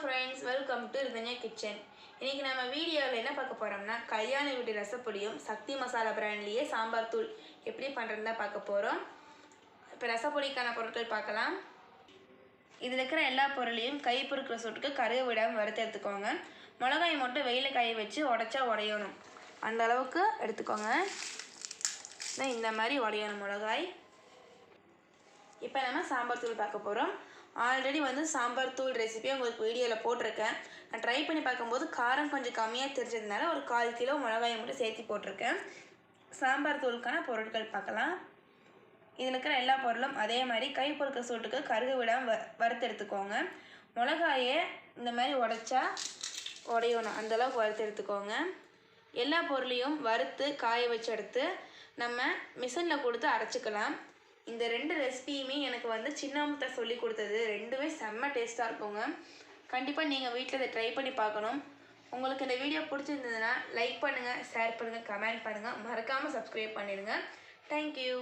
Friends welcome to Rithanya kitchen இன்றைக்கி நம்ம வீடியோவில் என்ன பார்க்க போகிறோம்னா கல்யாண வீட்டு ரசப்பொடியும் சக்தி மசாலா பிராண்ட்லேயே சாம்பார் தூள் எப்படி பண்ணுறதுன்னு தான் பார்க்க போகிறோம் இப்போ ரசப்பொடிக்கான பொருட்கள் பார்க்கலாம். இதில் இருக்கிற எல்லா பொருளையும் கை பொறுக்கிற சொட்டுக்கு கருக விடாமல் வறுத்து எடுத்துக்கோங்க. மிளகாய் மட்டும் வெயில் காய வச்சு உடச்சா உடையணும். அந்த அளவுக்கு எடுத்துக்கோங்க. இந்த மாதிரி உடையணும் மிளகாய். இப்போ நம்ம சாம்பார் தூள் பார்க்க போகிறோம் ஆல்ரெடி வந்து சாம்பார் தூள் ரெசிபி உங்களுக்கு வீடியோவில் போட்டிருக்கேன். நான் ட்ரை பண்ணி பார்க்கும்போது காரம் கொஞ்சம் கம்மியாக தெரிஞ்சதுனால ஒரு கால் கிலோ மிளகாயை மட்டும் சேர்த்து போட்டிருக்கேன். சாம்பார் தூளுக்கான பொருட்கள் பார்க்கலாம். இதில் இருக்கிற எல்லா பொருளும் அதே மாதிரி கை பொறுக்க சூட்டுக்கு கருகு விடாமல் வ வறுத்து எடுத்துக்கோங்க. மிளகாயை இந்த மாதிரி உடைச்சா உடையணும். அந்தளவுக்கு வறுத்து எடுத்துக்கோங்க. எல்லா பொருளையும் வறுத்து காய வச்சு எடுத்து நம்ம மிஷினில் கொடுத்து அரைச்சிக்கலாம். இந்த ரெண்டு ரெசிபியுமே எனக்கு வந்து சின்னம்கிட்ட சொல்லி கொடுத்தது. ரெண்டுமே செம்ம டேஸ்ட்டாக இருக்குங்க. கண்டிப்பாக நீங்கள் வீட்டில் இதை ட்ரை பண்ணி பார்க்கணும். உங்களுக்கு இந்த வீடியோ பிடிச்சிருந்ததுன்னா லைக் பண்ணுங்கள் ஷேர் பண்ணுங்கள் கமெண்ட் பண்ணுங்கள் மறக்காமல் சப்ஸ்கிரைப் பண்ணிடுங்க. தேங்க்யூ